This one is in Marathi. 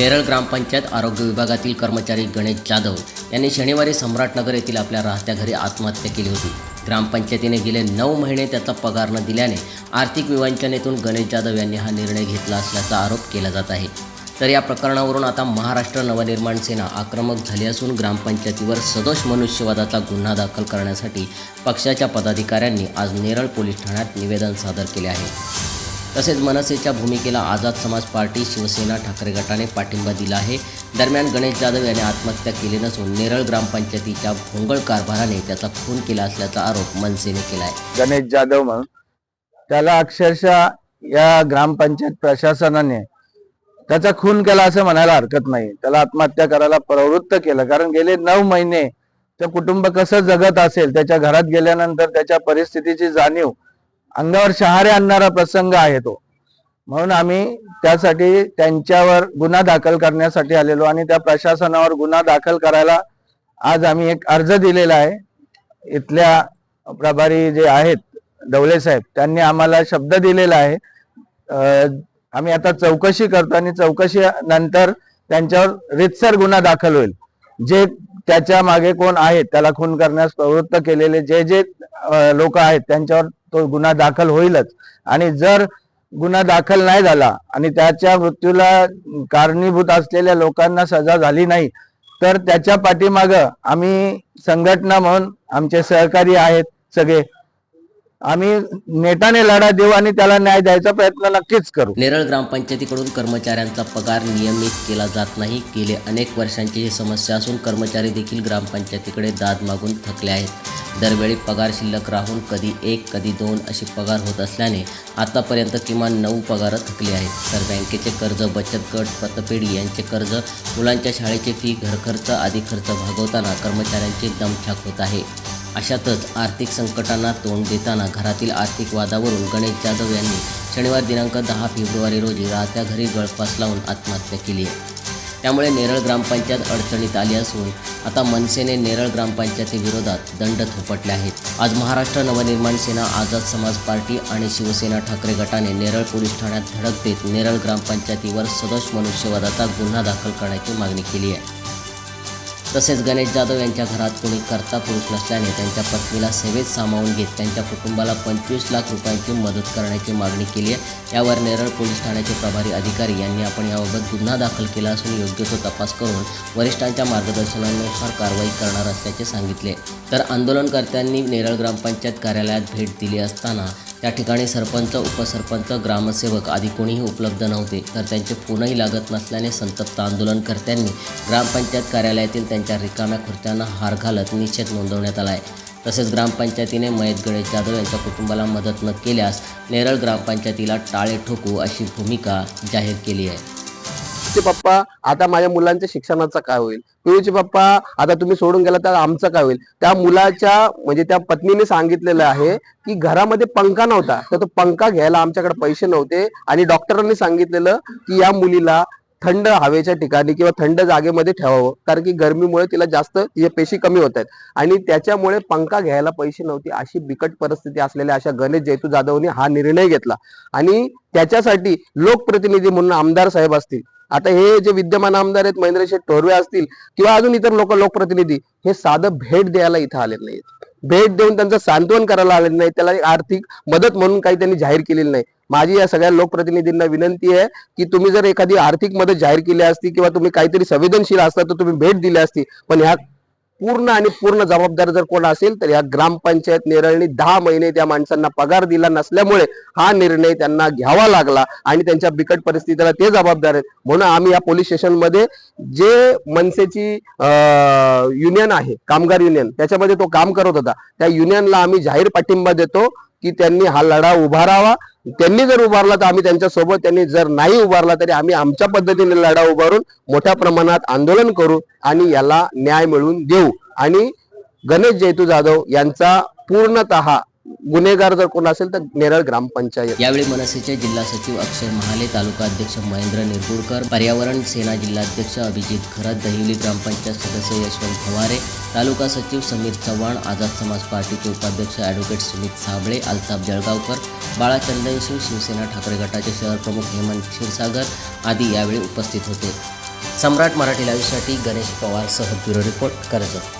नेरळ ग्रामपंचायत आरोग्य विभागातील कर्मचारी गणेश जाधव यांनी शनिवारी सम्राटनगर येथील आपल्या राहत्या घरी आत्महत्या केली होती. ग्रामपंचायतीने गेले नऊ महिने त्याचा पगार न दिल्याने आर्थिक विवंचनेतून गणेश जाधव यांनी हा निर्णय घेतला असल्याचा आरोप केला जात आहे. तर या प्रकरणावरून आता महाराष्ट्र नवनिर्माण सेना आक्रमक झाली असून ग्रामपंचायतीवर सदोष मनुष्यवादाचा गुन्हा दाखल करण्यासाठी पक्षाच्या पदाधिकाऱ्यांनी आज नेरळ पोलीस ठाण्यात निवेदन सादर केले आहे. तसेच मनसेच्या भूमिकेला आझाद समाज पार्टी शिवसेना ठाकरे गटाने पाठिंबा दिला आहे. दरम्यान गणेश जाधव याने आत्महत्या केली नसून नेरळ ग्रामपंचायतीच्या भोंगळ कारभाराने त्याचा खून केला असल्याचा आरोप मनसेने केला आहे गणेश जाधव म्हणून. त्याला अक्षरशः या ग्रामपंचायत प्रशासनाने त्याचा खून केला असं म्हणायला हरकत नाही. त्याला आत्महत्या करायला प्रवृत्त केलं. कारण गेले नऊ महिने ते कुटुंब कसं जगत असेल त्याच्या घरात गेल्यानंतर त्याच्या परिस्थितीची जाणीव अंगावर शहारे आणणारा प्रसंग आहे तो. म्हणून आम्ही त्यासाठी त्यांच्यावर गुन्हा दाखल करण्यासाठी आलेलो आणि त्या प्रशासनावर गुन्हा दाखल करायला आज आम्ही एक अर्ज दिलेला आहे. इथल्या प्रभारी जे आहेत डवले साहेब त्यांनी आम्हाला शब्द दिलेला आहे. आम्ही आता चौकशी करतो आणि चौकशी नंतर त्यांच्यावर रितसर गुन्हा दाखल होईल. जे त्याच्यामागे कोण आहेत त्याला खून करण्यास प्रवृत्त केलेले जे जे लोक आहेत त्यांच्यावर तो गुन्हा दाखल होईलच. आणि जर गुन्हा दाखल नाही झाला आणि त्याच्या मृत्यूला कारणीभूत असलेल्या लोकांना सजा झाली नाही तर त्याच्या पाठीमागं आम्ही संघटना म्हणून आमचे सहकारी आहेत सगळे. आम्ही नेटाने लढा देऊ आणि त्याला न्याय द्यायचा प्रयत्न नक्कीच करू. नेरळ ग्रामपंचायतीकडून कर्मचाऱ्यांचा पगार नियमित केला जात नाही. गेले अनेक वर्षांची ही समस्या असून कर्मचारी देखील ग्रामपंचायतीकडे दाद मागून थकले आहेत. दरवेळी पगार शिल्लक राहून कधी एक कधी दोन अशी पगार होत असल्याने आतापर्यंत किमान नऊ पगार थकले आहेत. तर बँकेचे कर्ज बचत गट पतपेढी यांचे कर्ज मुलांच्या शाळेची फी घरखर्च आदी खर्च भागवताना कर्मचाऱ्यांची दमछाक होत आहे. अशातच आर्थिक संकटांना तोंड देताना घरातील आर्थिक वादावरून गणेश जाधव यांनी शनिवार दिनांक दहा फेब्रुवारी रोजी राहत्या घरी गळफास लावून आत्महत्या केली. आहे त्यामुळे नेरळ ग्रामपंचायत अडचणीत आली असून आता मनसेने नेरळ ग्रामपंचायतीविरोधात दंड थोपटले आहेत. आज महाराष्ट्र नवनिर्माण सेना आझाद समाज पार्टी आणि शिवसेना ठाकरे गटाने नेरळ पोलीस ठाण्यात धडक देत नेरळ ग्रामपंचायतीवर सदोष मनुष्यवादाचा गुन्हा दाखल करण्याची मागणी केली आहे. तसेच गणेश जाधव यांच्या घरात कोणी कर्ता पुरुष नसल्याने त्यांच्या पत्नीला सेवेत सामावून घेत त्यांच्या कुटुंबाला पंचवीस लाख रुपयांची मदत करण्याची मागणी केली आहे. यावर नेरळ पोलीस ठाण्याचे प्रभारी अधिकारी यांनी आपण याबाबत गुन्हा दाखल केला असून योग्य तो तपास करून वरिष्ठांच्या मार्गदर्शनानुसार कारवाई करणार असल्याचे सांगितले. तर आंदोलनकर्त्यांनी नेरळ ग्रामपंचायत कार्यालयात भेट दिली असताना त्या ठिकाणी सरपंच उपसरपंच ग्रामसेवक आदी कोणीही उपलब्ध नव्हते. तर त्यांचे फोनही लागत नसल्याने संतप्त आंदोलनकर्त्यांनी ग्रामपंचायत कार्यालयातील त्यांच्या रिकाम्या खुर्च्यांना हार घालत निषेध नोंदवण्यात आला आहे तसेच ग्रामपंचायतीने मयत गणेश जाधव यांच्या कुटुंबाला मदत न केल्यास नेरळ ग्रामपंचायतीला टाळे ठोकू अशी भूमिका जाहीर केली आहे. पियूचे पप्पा आता माझ्या मुलांच्या शिक्षणाचा काय होईल? पियूचे पप्पा आता तुम्ही सोडून गेला तर आमचं काय होईल? त्या मुलाच्या म्हणजे त्या पत्नीने सांगितलेलं आहे की घरामध्ये पंखा नव्हता तर तो पंखा घ्यायला आमच्याकडे पैसे नव्हते आणि डॉक्टरांनी सांगितलेलं की या मुलीला थंड हवेच्या ठिकाणी किंवा थंड जागेमध्ये ठेवावं कारण की गरमीमुळे तिला जास्त तिच्या पेशी कमी होत आहेत. आणि त्याच्यामुळे पंखा घ्यायला पैसे नव्हते अशी बिकट परिस्थिती असलेल्या अशा गणेश जयतू जाधवने हा निर्णय घेतला. आणि त्याच्यासाठी लोकप्रतिनिधी म्हणून आमदार साहेब असतील आता हे जे विद्यमान आमदार आहेत महेंद्र शेठ टोरवे असतील किंवा अजून इतर लोक लोकप्रतिनिधी हे साधं भेट द्यायला इथं आलेले नाहीत. भेट देऊन त्यांचं सांत्वन करायला आलेलं नाही त्याला आर्थिक मदत म्हणून काही त्यांनी जाहीर केलेली नाही. माझी या सगळ्या लोकप्रतिनिधींना विनंती आहे की तुम्ही जर एखादी आर्थिक मदत जाहीर केली असती किंवा तुम्ही काहीतरी संवेदनशील असता तर तुम्ही भेट दिली असती पण ह्या पूर्ण आणि पूर्ण जबाबदार जर कोण असेल तर या ग्रामपंचायत नेरळनी दहा महिने त्या माणसांना पगार दिला नसल्यामुळे हा निर्णय त्यांना घ्यावा लागला आणि त्यांच्या बिकट परिस्थितीला ते जबाबदार आहेत. म्हणून आम्ही या पोलीस स्टेशनमध्ये जे मनसेची युनियन आहे कामगार युनियन त्याच्यामध्ये तो काम करत होता. त्या युनियनला आम्ही जाहीर पाठिंबा देतो. की त्यांनी हा लढा उभारावा. त्यांनी जर उभारला तर आम्ही त्यांच्यासोबत त्यांनी जर नाही उभारला तरी आम्ही आमच्या पद्धतीने लढा उभारून मोठ्या प्रमाणात आंदोलन करू आणि याला न्याय मिळवून देऊ. आणि गणेश जेतू जाधव यांचा पूर्णतः गुन्हेगार जर कोण असेल तर नेरळ ग्रामपंचायत. यावेळी मनसेचे जिल्हा सचिव अक्षय महाले तालुका अध्यक्ष महेंद्र निरगुडकर पर्यावरण सेना जिल्हाध्यक्ष अभिजित खरत दहिवली ग्रामपंचायत सदस्य यशवंत फवारे तालुका सचिव समीर चव्हाण आझाद समाज पार्टीचे उपाध्यक्ष ॲडव्होकेट सुमित साबळे अल्ताफ जळगावकर बाळा चंदनशिव शिवसेना ठाकरे गटाचे शहर प्रमुख हेमंत क्षीरसागर आदी यावेळी उपस्थित होते. सम्राट मराठी लाईव्हसाठी गणेश पवारसह ब्युरो रिपोर्ट कर्जत.